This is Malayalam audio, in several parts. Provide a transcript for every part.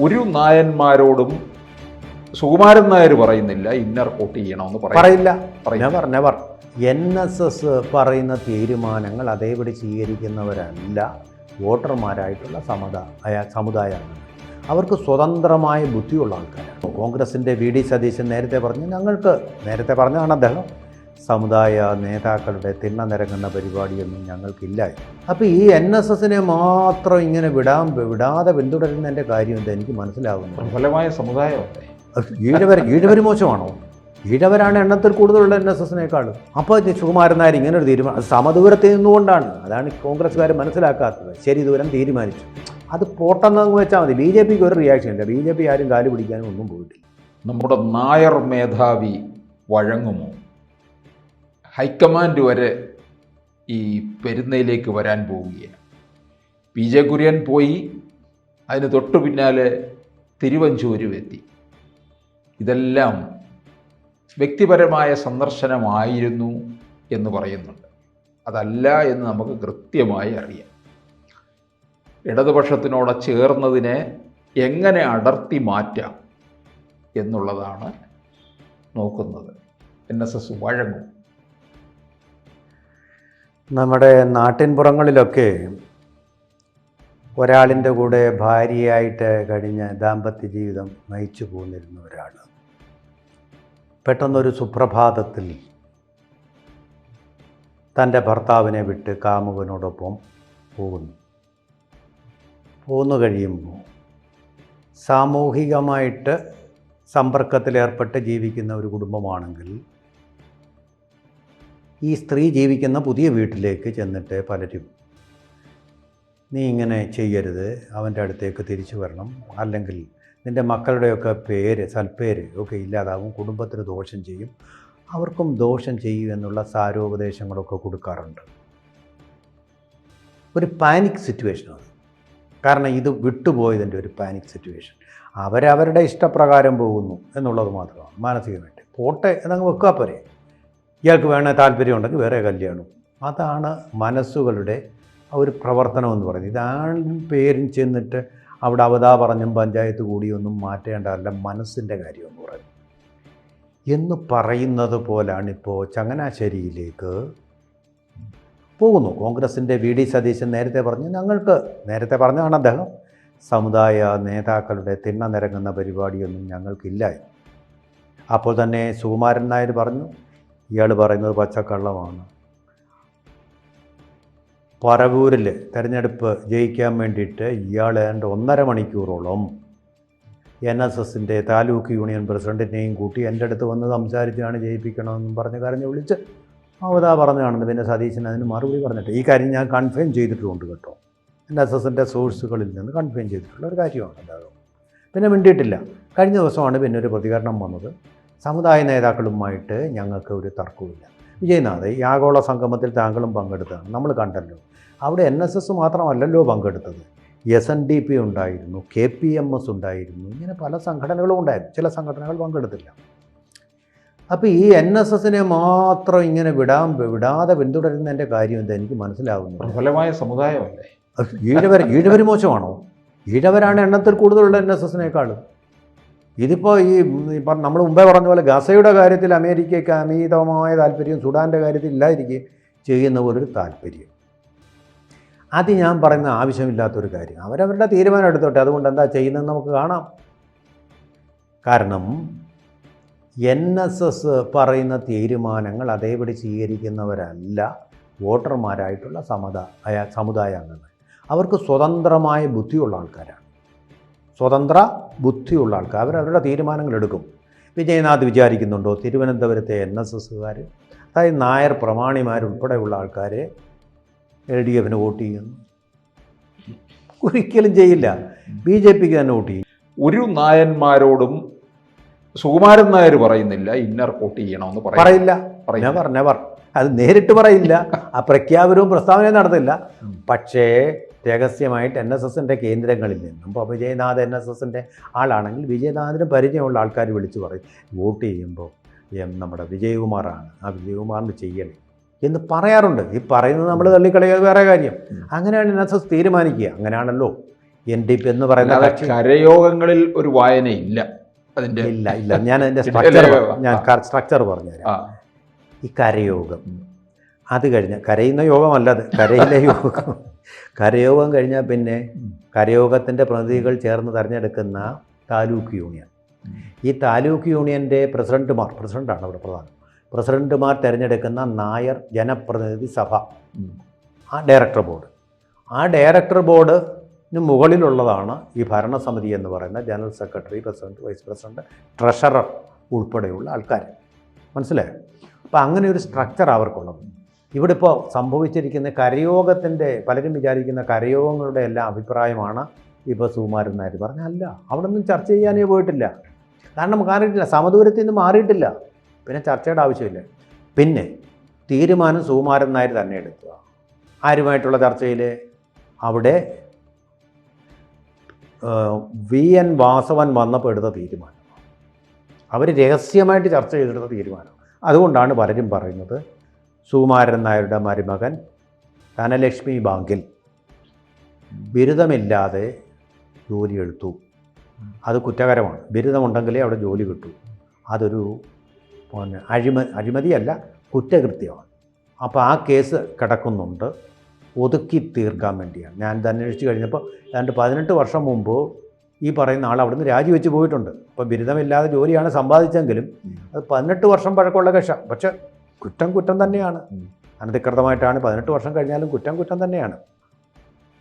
ഒരു നായന്മാരോടും സുകുമാരൻ നായർ പറയുന്നില്ല ഇന്നർ കോട്ട് ചെയ്യണമെന്ന് പറയും പറയില്ല. പറയില്ല. Never never N S S പറയുന്ന തീരുമാനങ്ങൾ അതേപടി സ്വീകരിക്കുന്നവരല്ല. വോട്ടർമാരായിട്ടുള്ള സമുദായ സമുദായമാണ്. അവർക്ക് സ്വതന്ത്രമായ ബുദ്ധിയുള്ള ആൾക്കാരാണ്. കോൺഗ്രസിന്റെ വി. ഡി. സതീശൻ നേരത്തെ പറഞ്ഞു ഞങ്ങൾക്ക് നേരത്തെ പറഞ്ഞതാണ് അദ്ദേഹം. സമുദായ നേതാക്കളുടെ തിണ്ണ നിരങ്ങുന്ന പരിപാടിയൊന്നും ഞങ്ങൾക്കില്ല. അപ്പോൾ ഈ എൻ എസ് എസിനെ മാത്രം ഇങ്ങനെ വിടാൻ വിടാതെ പിന്തുടരുന്നതിന്റെ കാര്യം എന്താ എനിക്ക് മനസ്സിലാകുന്നു പ്രബലമായ സമുദായം ഈഴവർ ഈഴവർ മോശമാണോ? ഈഴവരാണ് എണ്ണത്തിൽ കൂടുതലുള്ള എൻ എസ് എസിനേക്കാളും. അപ്പോൾ സുകുമാരൻ നായർ ഇങ്ങനെ ഒരു തീരുമാനം സമദൂരത്തിൽ നിന്നുകൊണ്ടാണ്. അതാണ് കോൺഗ്രസ്സുകാർ മനസ്സിലാക്കാത്തത്. ശരി ദൂരം തീരുമാനിച്ചു. അത് പോട്ടെന്നു വെച്ചാൽ മതി. ബി ജെ പിക്ക് ഒരു റിയാക്ഷൻ ഇല്ല. ബി ജെ പി ആരും കാൽ പിടിക്കാനും ഒന്നും പോയിട്ടില്ല. നമ്മുടെ നായർ മേധാവി വഴങ്ങുമോ? ഹൈക്കമാൻഡ് വരെ ഈ പെരുന്നയിലേക്ക് വരാൻ പോവുകയാണ്. പി ജെ കുര്യൻ പോയി അതിന് തൊട്ടു പിന്നാലെ തിരുവഞ്ചൂരും എത്തി. ഇതെല്ലാം വ്യക്തിപരമായ സന്ദർശനമായിരുന്നു എന്ന് പറയുന്നുണ്ട്. അതല്ല എന്ന് നമുക്ക് കൃത്യമായി അറിയാം. ഇടതുപക്ഷത്തിനോട് ചേർന്നതിനെ എങ്ങനെ അടർത്തി മാറ്റാം എന്നുള്ളതാണ് നോക്കുന്നത്. എൻ എസ് എസ് വഴങ്ങും. നമ്മുടെ നാട്ടിൻപുറങ്ങളിലൊക്കെ ഒരാളിന്റെ കൂടെ ഭാര്യയായിട്ട് കഴിഞ്ഞ ദാമ്പത്യ ജീവിതം നയിച്ചു പോന്നിരുന്ന ഒരാൾ പെട്ടെന്നൊരു സുപ്രഭാതത്തിൽ തന്റെ ഭർത്താവിനെ വിട്ട് കാമുകനോടൊപ്പം പോകുന്നു. പോന്നു കഴിയുമ്പോൾ സാമൂഹികമായിട്ട് സമ്പർക്കത്തിലേർപ്പെട്ട് ജീവിക്കുന്ന ഒരു കുടുംബമാണെങ്കിൽ ഈ സ്ത്രീ ജീവിക്കുന്ന പുതിയ വീട്ടിലേക്ക് ചെന്നിട്ട് പലരും നീ ഇങ്ങനെ ചെയ്യരുത് അവന്റെ അടുത്തേക്ക് തിരിച്ചു വരണം. അല്ലെങ്കിൽ നിന്റെ മക്കളുടെയൊക്കെ പേര് സൽപ്പേര് ഒക്കെ ഇല്ലാതാവും കുടുംബത്തിന് ദോഷം ചെയ്യും. അവർക്കും ദോഷം ചെയ്യും എന്നുള്ള സാരോപദേശങ്ങളൊക്കെ കൊടുക്കാറുണ്ട്. ഒരു പാനിക് സിറ്റുവേഷനാണ് കാരണം ഇത് വിട്ടുപോയതിന്റെ ഒരു പാനിക് സിറ്റുവേഷൻ അവരവരുടെ ഇഷ്ടപ്രകാരം പോകുന്നു എന്നുള്ളത് മാത്രമാണ്. മാനസികമായിട്ട്. പോട്ടെ എന്നങ്ങ് വെക്കുക പോരെ. ഇയാൾക്ക് വേണ താല്പര്യമുണ്ടെങ്കിൽ വേറെ കല്യാണം അതാണ് മനസ്സുകളുടെ ഒരു പ്രവർത്തനം എന്ന് പറയുന്നത്. ഇതാണ് പേരും ചെന്നിട്ട് അവിടെ അവതാ പറഞ്ഞും പഞ്ചായത്ത് കൂടിയൊന്നും മാറ്റേണ്ടതല്ല മനസ്സിന്റെ കാര്യം എന്ന് പറയുന്നത്. എന്ന് പറയുന്നത് പോലാണ് ഇപ്പോൾ ചങ്ങനാശ്ശേരിയിലേക്ക് പോകുന്നു. കോൺഗ്രസിന്റെ വി ഡി സതീശൻ നേരത്തെ പറഞ്ഞു ഞങ്ങൾക്ക് നേരത്തെ പറഞ്ഞതാണ് അദ്ദേഹം സമുദായ നേതാക്കളുടെ തിണ്ണ നിരങ്ങുന്ന പരിപാടിയൊന്നും ഞങ്ങൾക്കില്ല. അപ്പോൾ തന്നെ സുകുമാരൻ നായർ പറഞ്ഞു ഇയാൾ പറയുന്നത് പച്ചക്കള്ളമാണ്. പറവൂരിൽ തെരഞ്ഞെടുപ്പ് ജയിക്കാൻ വേണ്ടിയിട്ട് ഇയാൾ ഏതാണ്ട് ഒന്നര മണിക്കൂറോളം എൻ എസ് എസിന്റെ താലൂക്ക് യൂണിയൻ പ്രസിഡന്റിനെയും കൂട്ടി എന്റെ അടുത്ത് വന്ന് സംസാരിച്ചാണ് ജയിപ്പിക്കണമെന്നും പറഞ്ഞ് കരഞ്ഞ് വിളിച്ച് അവതാ പറഞ്ഞതാണെന്ന് പിന്നെ സതീശൻ അതിന് മറുപടി പറഞ്ഞിട്ട് ഈ കാര്യം ഞാൻ കൺഫേം ചെയ്തിട്ടുണ്ട് കേട്ടോ. എൻ എസ് എസിന്റെ സോഴ്സുകളിൽ നിന്ന് കൺഫേം ചെയ്തിട്ടുള്ള ഒരു കാര്യമാണ് എല്ലാവരും പിന്നെ മിണ്ടിയിട്ടില്ല. കഴിഞ്ഞ ദിവസമാണ് പിന്നെ ഒരു പ്രതികരണം വന്നത്. സമുദായ നേതാക്കളുമായിട്ട് ഞങ്ങൾക്ക് ഒരു തർക്കവുമില്ല. വിജയനാഥ് ഈ ആഗോള സംഗമത്തിൽ താങ്കളും പങ്കെടുത്തതാണ്. നമ്മൾ കണ്ടല്ലോ. അവിടെ എൻ എസ് എസ് മാത്രമല്ലല്ലോ പങ്കെടുത്തത്. എസ് എൻ ഡി പി ഉണ്ടായിരുന്നു കെ പി എം എസ് ഉണ്ടായിരുന്നു ഇങ്ങനെ പല സംഘടനകളും ഉണ്ടായിരുന്നു. ചില സംഘടനകൾ പങ്കെടുത്തില്ല. അപ്പോൾ ഈ എൻ എസ് എസിനെ മാത്രം ഇങ്ങനെ വിടാൻ വിടാതെ പിന്തുടരുന്നതിന്റെ കാര്യം എന്താ? എനിക്ക് മനസ്സിലാവുന്നു പ്രബലമായ സമുദായമല്ലേ? ഈഴവർ ഈഴവർ മോശമാണോ? ഈഴവരാണ് എണ്ണത്തിൽ കൂടുതലുള്ള എൻ എസ് എസിനേക്കാളും ഇതിപ്പോൾ ഈ നമ്മൾ മുമ്പേ പറഞ്ഞ പോലെ ഗസയുടെ കാര്യത്തിൽ അമേരിക്കയ്ക്ക് അമീതമായ താല്പര്യം സുഡാന്റെ കാര്യത്തിൽ ഇല്ലാതിരിക്കെ ചെയ്യുന്ന പോലൊരു താല്പര്യം. അത് ഞാൻ പറയുന്ന ആവശ്യമില്ലാത്തൊരു കാര്യം. അവരവരുടെ തീരുമാനം എടുത്തോട്ടെ. അതുകൊണ്ട് എന്താ ചെയ്യുന്നതെന്ന് നമുക്ക് കാണാം. കാരണം എൻ എസ് എസ് പറയുന്ന തീരുമാനങ്ങൾ അതേപടി സ്വീകരിക്കുന്നവരല്ല വോട്ടർമാരായിട്ടുള്ള സമുദായ സമുദായ അംഗങ്ങൾ അവർക്ക് സ്വതന്ത്രമായ ബുദ്ധിയുള്ള ആൾക്കാരാണ്. സ്വതന്ത്ര ബുദ്ധിയുള്ള ആൾക്കാർ അവരവരുടെ തീരുമാനങ്ങൾ എടുക്കും വിജയനാഥ് വിചാരിക്കുന്നുണ്ടോ? തിരുവനന്തപുരത്തെ എൻ എസ് എസ്സുകാർ അതായത് നായർ പ്രമാണിമാരുൾപ്പെടെയുള്ള ആൾക്കാർ എൽ ഡി എഫിന് വോട്ട് ചെയ്യുന്നു. ഒരിക്കലും ചെയ്യില്ല. ബി ജെ പിക്ക് തന്നെ വോട്ട് ചെയ്യും. ഒരു നായന്മാരോടും സുകുമാരൻ നായർ പറയുന്നില്ല ഇന്നർ വോട്ട് ചെയ്യണമെന്ന് പറയും പറയില്ല. നെവർ നെവർ അത് നേരിട്ട് പറയില്ല. ആ പ്രഖ്യാപനവും പ്രസ്താവനയും നടത്തില്ല. പക്ഷേ രഹസ്യമായിട്ട് എൻ എസ് എസിന്റെ കേന്ദ്രങ്ങളിൽ നിന്നും. ഇപ്പോൾ വിജയനാഥ് എൻ എസ് എസിന്റെ ആളാണെങ്കിൽ വിജയനാഥിന് പരിചയമുള്ള ആൾക്കാർ വിളിച്ചു പറയും വോട്ട് ചെയ്യുമ്പോൾ നമ്മുടെ വിജയകുമാറാണ്. ആ വിജയകുമാറിന് ചെയ്യണേ. എന്ന് പറയാറുണ്ട്. ഈ പറയുന്നത് നമ്മൾ തള്ളിക്കളയത് വേറെ കാര്യം. അങ്ങനെയാണ് എൻ എസ് എസ് തീരുമാനിക്കുക. അങ്ങനെയാണല്ലോ എൻ ഡി പി എന്ന് പറയുന്ന കരയോഗങ്ങളിൽ ഒരു വായനയില്ല അതിന്റെ ഇല്ല ഇല്ല. ഞാൻ അതിന്റെ സ്ട്രക്ചർ ഞാൻ. സ്ട്രക്ചർ പറഞ്ഞുതരാം. ഈ കരയോഗം. അത് കഴിഞ്ഞ് കരയുന്ന യോഗമല്ലത് കരയിലെ യോഗം. കരയോഗം കഴിഞ്ഞാൽ പിന്നെ കരയോഗത്തിന്റെ പ്രതിനിധികൾ ചേർന്ന് തിരഞ്ഞെടുക്കുന്ന താലൂക്ക് യൂണിയൻ. ഈ താലൂക്ക് യൂണിയന്റെ പ്രസിഡന്റുമാർ പ്രസിഡന്റാണ് അവിടെ പ്രധാനം. പ്രസിഡന്റുമാർ തിരഞ്ഞെടുക്കുന്ന നായർ ജനപ്രതിനിധി സഭ. ആ ഡയറക്ടർ ബോർഡ്. ആ ഡയറക്ടർ ബോർഡിന് മുകളിലുള്ളതാണ് ഈ ഭരണസമിതി എന്ന് പറയുന്ന general secretary president vice president treasurer ഉൾപ്പെടെയുള്ള ആൾക്കാർ മനസ്സിലായോ? അപ്പോൾ അങ്ങനെ ഒരു സ്ട്രക്ചർ അവർക്കുള്ളത്. ഇവിടെ ഇപ്പോൾ സംഭവിച്ചിരിക്കുന്ന കരയോഗത്തിന്റെ പലരും വിചാരിക്കുന്ന കരയോഗങ്ങളുടെ എല്ലാം അഭിപ്രായമാണ് ഇപ്പോൾ സുകുമാരൻ നായർ പറഞ്ഞ അല്ല അവിടെ ഒന്നും ചർച്ച ചെയ്യാനേ പോയിട്ടില്ല. കാരണം കാണിട്ടില്ല സമദൂരത്തിൽ നിന്ന് മാറിയിട്ടില്ല. പിന്നെ ചർച്ചയുടെ ആവശ്യമില്ല. പിന്നെ തീരുമാനം സുകുമാരൻ നായർ തന്നെ എടുക്കുക ആരുമായിട്ടുള്ള ചർച്ചയിൽ അവിടെ വി എൻ വാസവൻ വന്നപ്പോൾ എടുത്ത തീരുമാനം. അവർ രഹസ്യമായിട്ട് ചർച്ച ചെയ്തെടുത്ത തീരുമാനം. അതുകൊണ്ടാണ് പലരും പറയുന്നത് സുകുമാരൻ നായരുടെ മരുമകൻ ധനലക്ഷ്മി ബാങ്കിൽ ബിരുദമില്ലാതെ ജോലി എടുത്തു. അത് കുറ്റകരമാണ്. ബിരുദമുണ്ടെങ്കിലേ അവിടെ ജോലി കിട്ടൂ. അതൊരു പിന്നെ അഴിമ അഴിമതിയല്ല കുറ്റകൃത്യമാണ്. അപ്പോൾ ആ കേസ് കിടക്കുന്നുണ്ട്. ഒതുക്കി തീർക്കാൻ വേണ്ടിയാണ്. ഞാൻ ഇത് അന്വേഷിച്ച് കഴിഞ്ഞപ്പോൾ ഏതാണ്ട് പതിനെട്ട് വർഷം മുമ്പ് ഈ പറയുന്ന ആൾ അവിടുന്ന് രാജിവെച്ച് പോയിട്ടുണ്ട്. അപ്പോൾ ബിരുദമില്ലാതെ ജോലിയാണ് സമ്പാദിച്ചെങ്കിലും അത് പതിനെട്ട് വർഷം പഴക്കമുള്ള കക്ഷ. പക്ഷെ കുറ്റം കുറ്റം തന്നെയാണ്. അനധികൃതമായിട്ടാണ് പതിനെട്ട് വർഷം കഴിഞ്ഞാലും കുറ്റം കുറ്റം തന്നെയാണ്.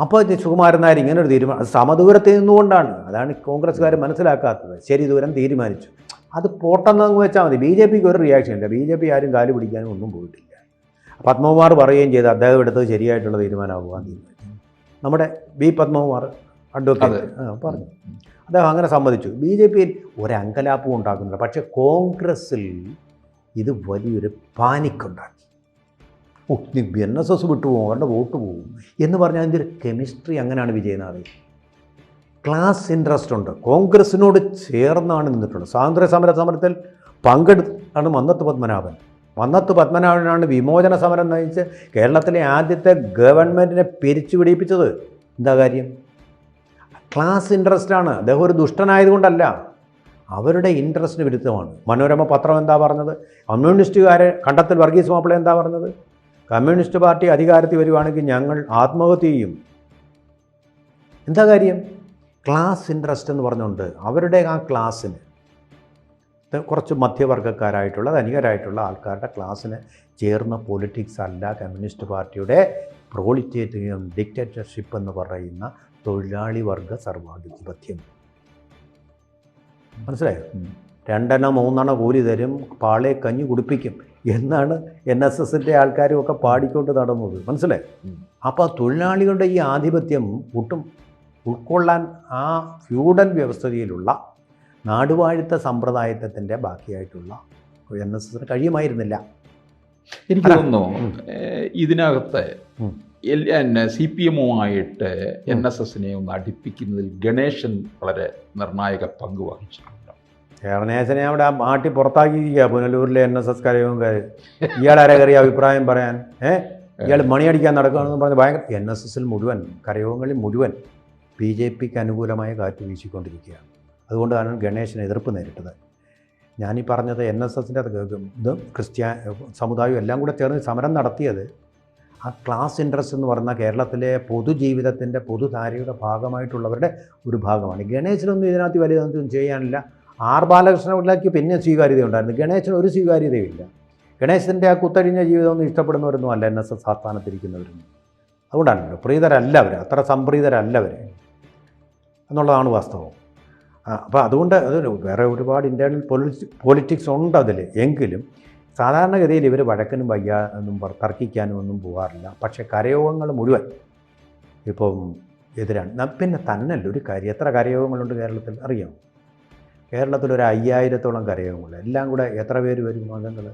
അപ്പോൾ സുകുമാരൻ നായർ ഇങ്ങനെ ഒരു തീരുമാനം സമദൂരത്തിൽ നിന്നുകൊണ്ടാണ്. അതാണ് കോൺഗ്രസ്സുകാർ മനസ്സിലാക്കാത്തത്. ശരി ദൂരം തീരുമാനിച്ചു. അത് പോട്ടെന്നു വെച്ചാൽ മതി. ബി ജെ പിക്ക് ഒരു റിയാക്ഷൻ ഇല്ല. ബി ജെ പി ആരും കാൽ പിടിക്കാനും ഒന്നും പോയിട്ടില്ല. പത്മകുമാർ പറയുകയും ചെയ്ത് അദ്ദേഹം എടുത്തത് ശരിയായിട്ടുള്ള തീരുമാനമാകാൻ തീരുമാനിച്ചു. നമ്മുടെ ബി പത്മകുമാർ അഡ്വക്കേറ്റ് പറഞ്ഞു. അദ്ദേഹം അങ്ങനെ സമ്മതിച്ചു. ബി ജെ പിയിൽ ഒരങ്കലാപ്പും ഉണ്ടാക്കുന്നില്ല. പക്ഷേ കോൺഗ്രസ്സിൽ ഇത് വലിയൊരു പാനിക്കുണ്ടാക്കി. ഓ എൻ എസ് എസ് വിട്ടുപോകും അവരുടെ വോട്ട് പോകും എന്ന് പറഞ്ഞാൽ അതിന്റെ ഒരു കെമിസ്ട്രി അങ്ങനെയാണ് വിജയനാഥ് ക്ലാസ് ഇൻട്രസ്റ്റ് ഉണ്ട്. കോൺഗ്രസിനോട് ചേർന്നാണ് നിന്നിട്ടുള്ളത്. സ്വാതന്ത്ര്യ സമര സമരത്തിൽ പങ്കെടുത്താണ് മന്നത്ത് പത്മനാഭൻ. മന്നത്ത് പത്മനാഭനാണ് വിമോചന സമരം നയിച്ച് കേരളത്തിലെ ആദ്യത്തെ ഗവൺമെന്റിനെ പിരിച്ചു പിടിപ്പിച്ചത് എന്താ കാര്യം? ക്ലാസ് ഇൻട്രസ്റ്റാണ് അദ്ദേഹം ഒരു ദുഷ്ടനായതുകൊണ്ടല്ല. അവരുടെ ഇൻട്രസ്റ്റിന് വിരുദ്ധമാണ്. മനോരമ പത്രം എന്താ പറഞ്ഞത്? കമ്മ്യൂണിസ്റ്റുകാരെ കണ്ടത്തിൽ വർഗീസ് മാപ്പിള എന്താ പറഞ്ഞത്? കമ്മ്യൂണിസ്റ്റ് പാർട്ടി അധികാരത്തിൽ വരുവാണെങ്കിൽ ഞങ്ങൾ ആത്മഹത്യ ചെയ്യും. എന്താ കാര്യം? ക്ലാസ് ഇൻട്രസ്റ്റ് എന്ന് പറഞ്ഞുകൊണ്ട് അവരുടെ ആ ക്ലാസ്സിന് കുറച്ച് മധ്യവർഗക്കാരായിട്ടുള്ള ധനികരായിട്ടുള്ള ആൾക്കാരുടെ ക്ലാസ്സിന് ചേർന്ന പൊളിറ്റിക്സ് അല്ല കമ്മ്യൂണിസ്റ്റ് പാർട്ടിയുടെ പ്രോളിറ്റേറ്റീവ് ഡിക്റ്റേറ്റർഷിപ്പ് എന്ന് പറയുന്ന തൊഴിലാളി വർഗ സർവാധിപത്യം. മനസ്സിലായോ? രണ്ടെണ്ണം മൂന്നെണ്ണ കൂലി തരും പാളെ കഞ്ഞി കുടിപ്പിക്കും എന്നാണ് എൻ എസ് എസിന്റെ ആൾക്കാരും ഒക്കെ പാടിക്കൊണ്ട് നടന്നത്. മനസ്സിലായി. അപ്പോൾ തൊഴിലാളികളുടെ ഈ ആധിപത്യം ഒട്ടും ഉൾക്കൊള്ളാൻ ആ ഫ്യൂഡൽ വ്യവസ്ഥയിലുള്ള നാടുവാഴുത്ത സമ്പ്രദായത്തിന്റെ ബാക്കിയായിട്ടുള്ള എൻ എസ് എസിന് കഴിയുമായിരുന്നില്ല. എനിക്ക് തോന്നുന്നു ഇതിനകത്ത് ഉം. സി പി എമ്മുമായിട്ട് എൻ എസ് എസിനെ ഒന്ന് അടുപ്പിക്കുന്നതിൽ ഗണേശൻ വളരെ നിർണായക പങ്ക് വഹിച്ചിട്ടുണ്ട്. ഗണേശനെ അവിടെ മാട്ടി പുറത്താക്കിയിരിക്കുക പുനലൂരിലെ എൻ എസ് എസ് കരയോഗംകാർ ഇയാളാരെ കയറിയ അഭിപ്രായം പറയാൻ? ഏ? ഇയാൾ മണിയടിക്കാൻ നടക്കുകയാണെന്ന് പറഞ്ഞ് ഭയങ്കര എൻ എസ് എസിൽ മുഴുവൻ കരയോഗങ്ങളിൽ മുഴുവൻ ബി ജെ പിക്ക് അനുകൂലമായ കാറ്റ് വീശിക്കൊണ്ടിരിക്കുകയാണ്. അതുകൊണ്ടാണ് ഗണേശൻ എതിർപ്പ് നേരിട്ടത്. ഞാനീ പറഞ്ഞത് എൻ എസ് എസിന്റെ ഇത് ക്രിസ്ത്യാ സമുദായവും എല്ലാം കൂടെ ചേർന്ന് സമരം നടത്തിയത് ആ ക്ലാസ് ഇൻട്രസ്റ്റ് എന്ന് പറയുന്ന കേരളത്തിലെ പൊതുജീവിതത്തിന്റെ പൊതുധാരയുടെ ഭാഗമായിട്ടുള്ളവരുടെ ഒരു ഭാഗമാണ്. ഗണേശനൊന്നും ഇതിനകത്ത് വലുതൊന്നും ചെയ്യാനില്ല. ആർ ബാലകൃഷ്ണപിള്ളയ്ക്ക് പിന്നെ സ്വീകാര്യത ഉണ്ടായിരുന്നു ഗണേശന് ഒരു സ്വീകാര്യതയില്ല ഗണേശന്റെ ആ കുത്തഴിഞ്ഞ ജീവിതമൊന്നും ഇഷ്ടപ്പെടുന്നവരൊന്നും അല്ല എൻ എസ് എസ് ആസ്ഥാനത്തിരിക്കുന്നവരൊന്നും അതുകൊണ്ടാണല്ലോ പ്രീതരല്ല അവർ അത്ര സംപ്രീതരല്ല അവർ എന്നുള്ളതാണ് വാസ്തവം. അപ്പോൾ അതുകൊണ്ട് അത് വേറെ ഒരുപാട് ഇന്റേർണൽ പൊളിറ്റി പൊളിറ്റിക്സ് ഉണ്ട് അതിൽ എങ്കിലും സാധാരണഗതിയിൽ ഇവർ വഴക്കിനും വയ്യ എന്നും തർക്കിക്കാനും ഒന്നും പോകാറില്ല പക്ഷേ കരയോഗങ്ങൾ മുഴുവൻ ഇപ്പം എതിരാണ്. പിന്നെ തന്നല്ല ഒരു കാര്യം. എത്ര കരയോഗങ്ങളുണ്ട് കേരളത്തിൽ? അറിയാം. കേരളത്തിൽ ഒരു അയ്യായിരത്തോളം കരയോഗങ്ങൾ എല്ലാം കൂടെ എത്ര പേര് വരും അംഗങ്ങൾ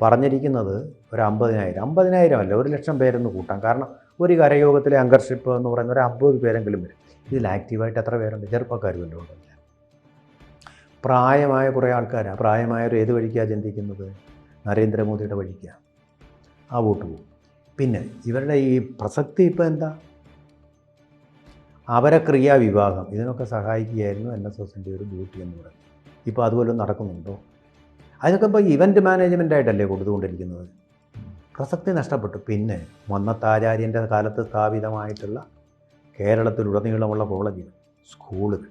പറഞ്ഞിരിക്കുന്നത് ഒരു അമ്പതിനായിരം. അമ്പതിനായിരം അല്ല ഒരു ലക്ഷം പേരെന്ന് കൂട്ടാം. കാരണം ഒരു കരയോഗത്തിലെ അംഗർഷിപ്പ് എന്ന് പറയുന്ന ഒരു അമ്പത് പേരെങ്കിലും വരും. ഇതിൽ ആക്റ്റീവായിട്ട് എത്ര പേരുണ്ട്? ചെറുപ്പക്കാർ വല്ലതും ഉണ്ടല്ല പ്രായമായ കുറേ ആൾക്കാരാണ് പ്രായമായവർ ഏത് വഴിക്കാണ് ചിന്തിക്കുന്നത്? നരേന്ദ്രമോദിയുടെ വഴിക്കാണ് ആ വോട്ട് പോകും പിന്നെ ഇവരുടെ ഈ പ്രസക്തി ഇപ്പോൾ എന്താ? അവരെ ക്രിയാവിഭാഗം ഇതിനൊക്കെ സഹായിക്കുകയായിരുന്നു എൻ എസ് എസിന്റെ ഒരു ഡ്യൂട്ടി എന്ന് പറയുന്നത്. ഇപ്പോൾ അതുപോലെ നടക്കുന്നുണ്ടോ? അതിനൊക്കെ ഇപ്പോൾ ഇവന്റ് മാനേജ്മെന്റ് ആയിട്ടല്ലേ കൊടുത്തുകൊണ്ടിരിക്കുന്നത്. പ്രസക്തി നഷ്ടപ്പെട്ടു. പിന്നെ മന്നത്താചാര്യന്റെ കാലത്ത് സ്ഥാപിതമായിട്ടുള്ള കേരളത്തിലുടനീളമുള്ള കോളേജുകൾ സ്കൂളുകൾ.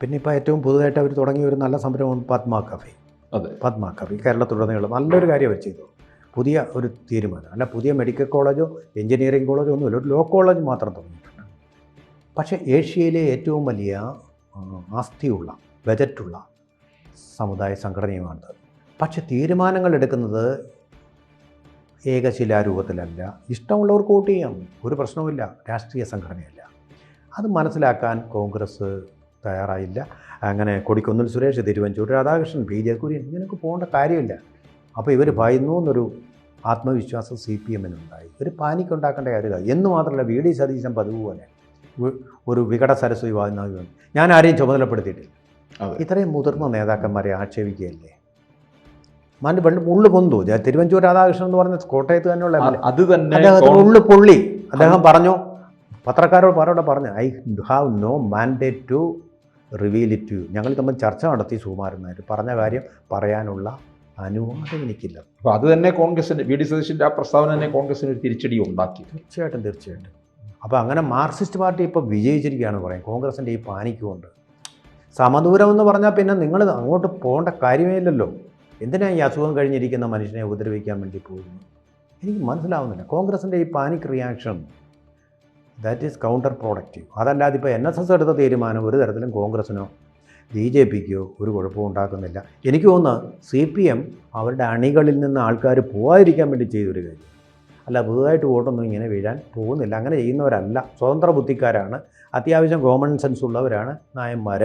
പിന്നെ ഇപ്പോൾ ഏറ്റവും പുതുതായിട്ട് അവർ തുടങ്ങിയ ഒരു നല്ല സംരംഭമാണ് പത്മ കഫേ. അതെ. പത്മ കഫേ കേരളത്തിലുടനീളം നല്ലൊരു കാര്യം അവർ ചെയ്തു. പുതിയ ഒരു തീരുമാനം. അല്ല പുതിയ മെഡിക്കൽ കോളേജോ എഞ്ചിനീയറിംഗ് കോളേജോ ഒന്നുമില്ല. ഒരു ലോ കോളേജ് മാത്രം തുടങ്ങിയിട്ടുണ്ട്. പക്ഷേ ഏഷ്യയിലെ ഏറ്റവും വലിയ ആസ്തിയുള്ള ബജറ്റുള്ള സമുദായ സംഘടനയുമാണ് പക്ഷെ തീരുമാനങ്ങൾ എടുക്കുന്നത് ഏകശിലാരൂപത്തിലല്ല ഇഷ്ടമുള്ളവർക്ക് വോട്ട് ചെയ്യാം. ഒരു പ്രശ്നവുമില്ല. രാഷ്ട്രീയ സംഘടനയല്ല. അത് മനസ്സിലാക്കാൻ കോൺഗ്രസ് തയ്യാറായില്ല. അങ്ങനെ കൊടിക്കുന്നിൽ സുരേഷ് തിരുവഞ്ചൂർ രാധാകൃഷ്ണൻ പി ജെ കുര്യൻ ഇങ്ങനെയൊക്കെ പോകേണ്ട കാര്യമില്ല. അപ്പോൾ ഇവർ ഭയന്നു എന്നൊരു ആത്മവിശ്വാസം സി പി എമ്മിനുണ്ടായി. ഒരു പാനിക്ക് ഉണ്ടാക്കേണ്ട കാര്യമില്ല. എന്ന് മാത്രമല്ല വി ഡി സതീശൻ പതിവ് പോലെ ഒരു വികട സരസ്വതി വാദിനാഥ് ഞാൻ ആരെയും ചുമതലപ്പെടുത്തിയിട്ടില്ല. ഇത്രയും മുതിർന്ന നേതാക്കന്മാരെ ആക്ഷേപിക്കുകയല്ലേ? മാന്റെ പണ്ട് ഉള്ളു പൊന്തു. തിരുവഞ്ചൂർ രാധാകൃഷ്ണൻ എന്ന് പറഞ്ഞ കോട്ടയത്ത് തന്നെയുള്ള അത് തന്നെ ഉള്ളു പൊള്ളി. അദ്ദേഹം പറഞ്ഞു പത്രക്കാരോട് പറഞ്ഞു I have no mandate to reveal it you ഞങ്ങൾ തമ്മിൽ ചർച്ച നടത്തി സുകുമാരൻ നായർ. പറഞ്ഞ കാര്യം പറയാനുള്ള അനുവാദം എനിക്കില്ല. അപ്പോൾ അത് തന്നെ കോൺഗ്രസിന്റെ വി ഡി സതീശന്റെ ആ പ്രസ്താവന തന്നെ കോൺഗ്രസിന് ഒരു തിരിച്ചടി ഉണ്ടാക്കി. തീർച്ചയായിട്ടും തീർച്ചയായിട്ടും. അപ്പോൾ അങ്ങനെ മാർക്സിസ്റ്റ് പാർട്ടി ഇപ്പോൾ വിജയിച്ചിരിക്കുകയാണ് പറയും കോൺഗ്രസിന്റെ ഈ പാനിക്ക് കൊണ്ട്. സമദൂരം എന്ന് പറഞ്ഞാൽ പിന്നെ നിങ്ങൾ അങ്ങോട്ട് പോകേണ്ട കാര്യമേ ഇല്ലല്ലോ. എന്തിനാണ് ഈ അസുഖം കഴിഞ്ഞിരിക്കുന്ന മനുഷ്യനെ ഉപദ്രവിക്കാൻ വേണ്ടി പോകുന്നു എനിക്ക് മനസ്സിലാവുന്നില്ല. കോൺഗ്രസിന്റെ ഈ panic reaction that is counterproductive അതല്ലാതെ ഇപ്പോൾ എൻ എസ് എസ് എടുത്ത തീരുമാനം ഒരു തരത്തിലും കോൺഗ്രസിനോ ബി ജെ പിക്കോ ഒരു കുഴപ്പവും ഉണ്ടാക്കുന്നില്ല. എനിക്ക് തോന്നുന്നു സി പി എം അവരുടെ അണികളിൽ നിന്ന് ആൾക്കാർ പോകാതിരിക്കാൻ വേണ്ടി ചെയ്തൊരു കാര്യം. അല്ല പുതുതായിട്ട് വോട്ടൊന്നും ഇങ്ങനെ വീഴാൻ പോകുന്നില്ല. അങ്ങനെ ചെയ്യുന്നവരല്ല. സ്വതന്ത്ര ബുദ്ധിക്കാരാണ്. അത്യാവശ്യം കോമൺ സെൻസ് ഉള്ളവരാണ് നായന്മാർ